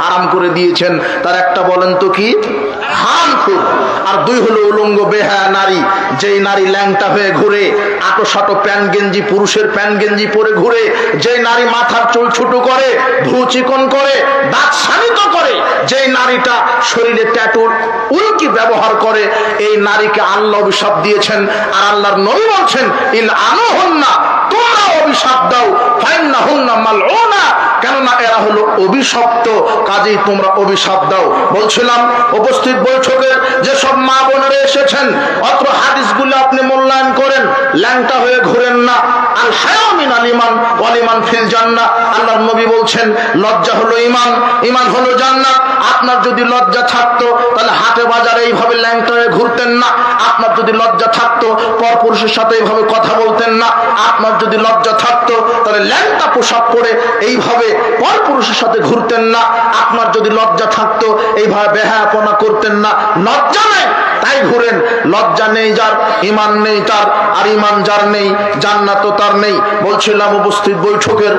হারাম করে দিয়েছেন। তার একটা বলেন তো কি? হারাম খুব। আর দুই হলো উলঙ্গ বেহায়া নারী। যেই নারী ল্যাংটা হয়ে ঘুরে আটো সাটো প্যান্ট গেঞ্জি, পুরুষের প্যান্ট গেঞ্জি পরে ঘুরে, যেই নারী মাথার চুল ছোট করে ভ্রু চিকন করে, দাঁত শানিত করে, যেই নারীটা শরীরে ট্যাটুর উল্কি ব্যবহার করে, এই নারীকে আল্লাহ অভিশাপ দিয়েছেন। আর আল্লাহর নবী বলছেন, ইল আনো হন না এরা হলো অভিশপ্ত, কাজেই তোমরা অভিশাপ দাও। বলছিলাম, উপস্থিত বৈঠকের যে সব মা বোনেরা এসেছেন, অত্র হাদিসগুলো আপনি মূল্যায়ন করেন, ল্যাংটা হয়ে ঘুরেন না। আল হায়ামিন আল ইমান ওয়ালিমান ফিল জান্নাহ। আল্লাহর নবী বলছেন, লজ্জা হলো ইমান ইমান হলো জান্নাত। আপনার যদি লজ্জা থাকতো, তাহলে হাটে বাজারে এইভাবে ল্যাংটা হয়ে ঘুরতেন না। আপনার যদি লজ্জা থাকতো, পরপুরুষের সাথে এইভাবে কথা বলতেন না। আপনার যদি লজ্জা থাকতো, তাহলে ল্যাংটা পোশাক পরে এইভাবে পরপুরুষের সাথে ঘুরতেন না, আপনার যদি লজ্জা থাকতো, এইভাবে বেহায়াপনা করতেন না। লজ্জা নেই, তাই ঘুরেন। লজ্জা নেই যার ইমান নেই তার, আর ইমান যার নেই, জান্নাতও তার নেই। বলছিলাম উপস্থিত বৈঠকের